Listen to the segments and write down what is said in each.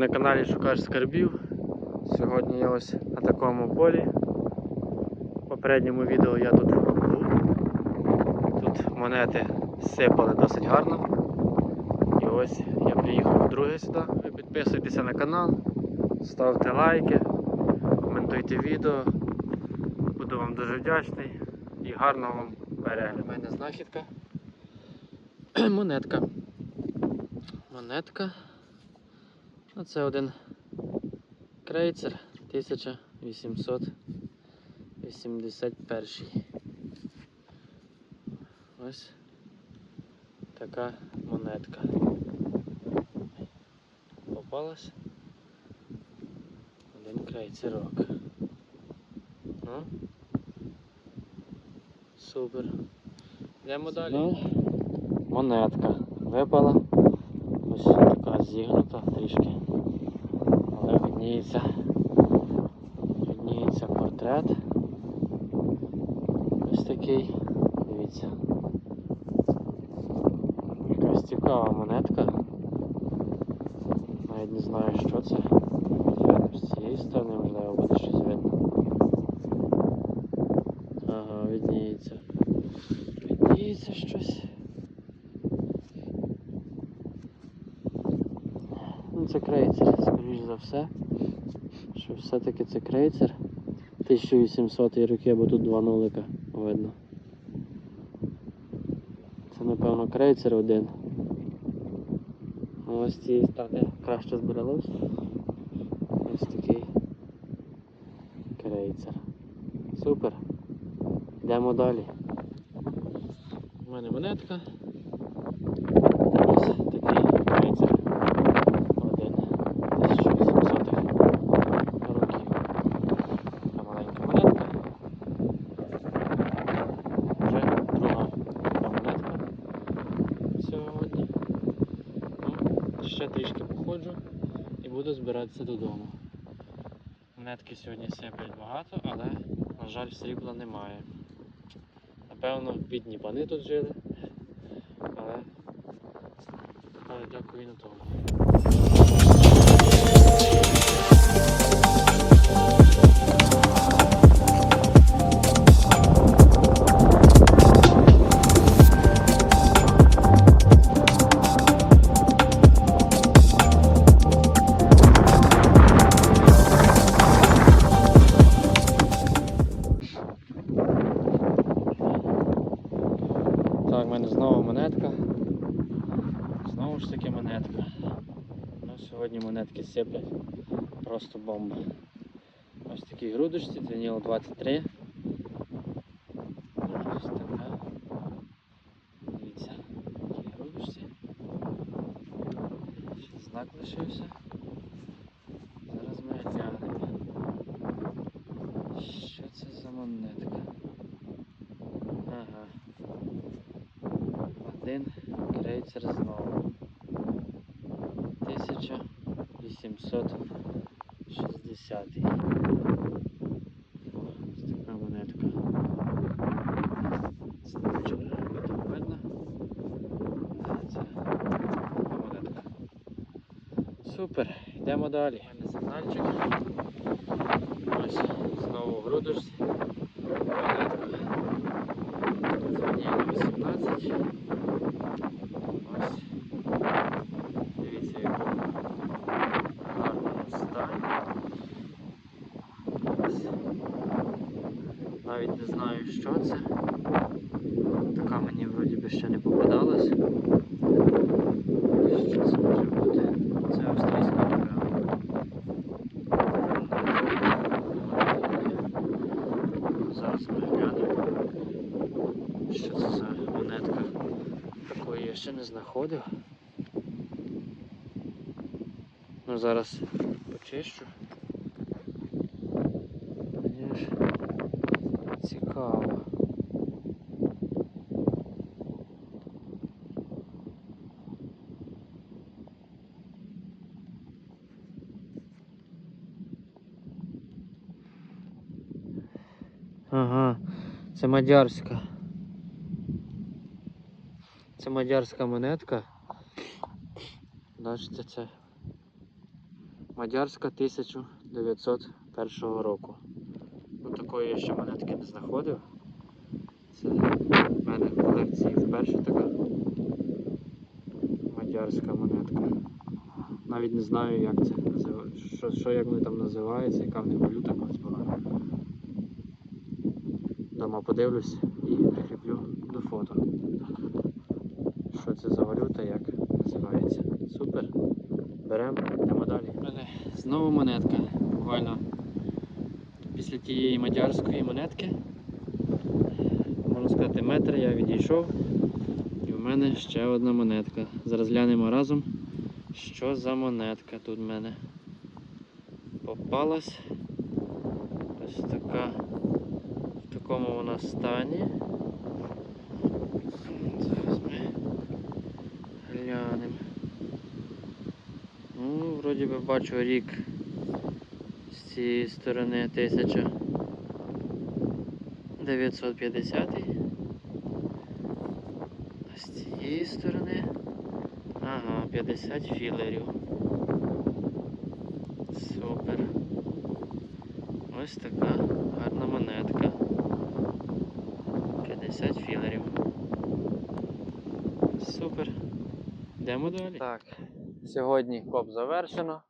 на каналі Шукач Скарбів. Сьогодні я ось на такому полі. В попередньому відео я тут був. Тут монети сипали досить гарно. І ось я приїхав вдруге сюди. Ви підписуйтеся на канал, ставте лайки, коментуйте відео. Буду вам дуже вдячний і гарного вам перегляду. У мене знахідка. Монетка. Монетка. Оце один крейцер 1881. Ось така монетка. Попалась. Один крейцерок. Ну. Супер. Йдемо далі. Ну, монетка випала. Зігнута трішки. Але видніється. Видніється портрет. Ось такий. Дивіться. Якась цікава монетка. Навіть не знаю, що це. З цієї сторони, можливо, буде щось видно. Ага, видніється. Видніється щось. Ну, це крейцер, скоріш за все. Що все-таки це крейцер 1800 роки, бо тут два нулика видно. Це напевно крейцер один. Ось з цієї сторони краще збиралось. Ось такий крейцер. Супер. Йдемо далі. У мене монетка. Ось такий крейцер. Один 1800 років. Така маленька монетка. Вже друга така монетка сьогодні. Ну, ще трішки походжу і буду збиратися додому. Монетки сьогодні сиплять багато, але, на жаль, срібла немає. Напевно, бідні пани тут жили, але, але дякую і на тому. Монетка. Знову ж таки монетка. Ну, сьогодні монетки сиплять. Просто бомба. Ось такі грудочці, Даніло 23. Ось така. Дивіться, такі грудочці. Знак лишився. Зараз ми глянемо. Що це за монетка? Ага. Один крейцер знову. 1860. О, ось така монетка. Значок тут видно. Це монетка. Супер, йдемо далі. У мене сигнальчик. Ось знову в. Монетка. Це діє 18. Ось. Дивіться, в якому гарному стані. Ось. Навіть не знаю, що це. Така мені вроді би ще не попадалась. Що це може бути? Це австрійська напевно. Зараз ми. Що це за монетка? Такої я ще не знаходив. Ну зараз почищу. Мені ж цікаво. Ага, це мадярська. Це мадярська монетка. Бачите, це Мадярська 1901 року. Такої я ще монетки не знаходив. Це в мене в колекції вперше така мадярська монетка. Навіть не знаю, як це називається, що, що як вони там називаються, яка в них валюта колись була. Дома подивлюсь і прикріплю до фото. Що це за валюта, як називається. Супер. Беремо, йдемо далі. У мене знову монетка. Буквально після тієї мадярської монетки. Можна сказати, метр я відійшов. І в мене ще одна монетка. Зараз глянемо разом, що за монетка тут в мене попалась. Ось така. В такому вона стані. Зараз ми глянемо. Ну, вроді би бачу рік з цієї сторони 1950. А з цієї сторони. Ага, 50 філерів. Супер. Ось така гарна монетка. 50 філерів. Супер. Йдемо далі. Так, сьогодні коп завершено.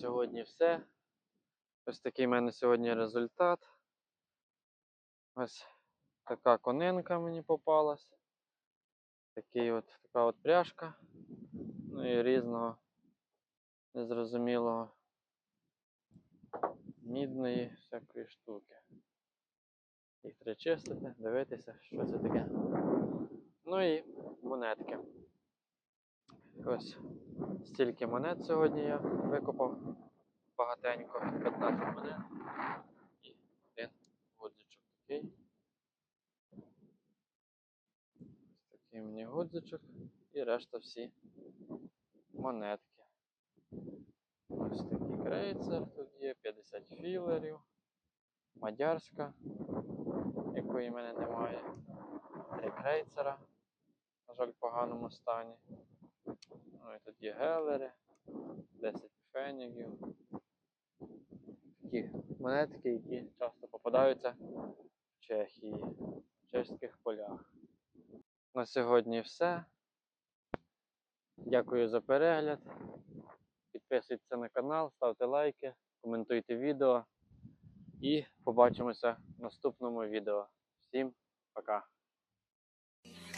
Сьогодні все. Ось такий в мене сьогодні результат. Ось така конинка мені попалась. Такий от, така от пряжка. Ну і різного незрозумілого мідної всякої штуки. Їх треба чистити, дивитися, що це таке. Ну і монетки. Ось стільки монет сьогодні я викопав багатенько, 15 монет і один гудзичок такий. Ось такий мені гудзичок і решта всі монетки. Ось такий крейцер тут є, 50 філерів, мадярська, якої в мене немає, три крейцера, на жаль, в поганому стані. І тут є гелери, 10 фенігів. Такі монетки, які часто попадаються в Чехії, в чеських полях. На сьогодні все. Дякую за перегляд. Підписуйтесь на канал, ставте лайки, коментуйте відео і побачимося в наступному відео. Всім пока!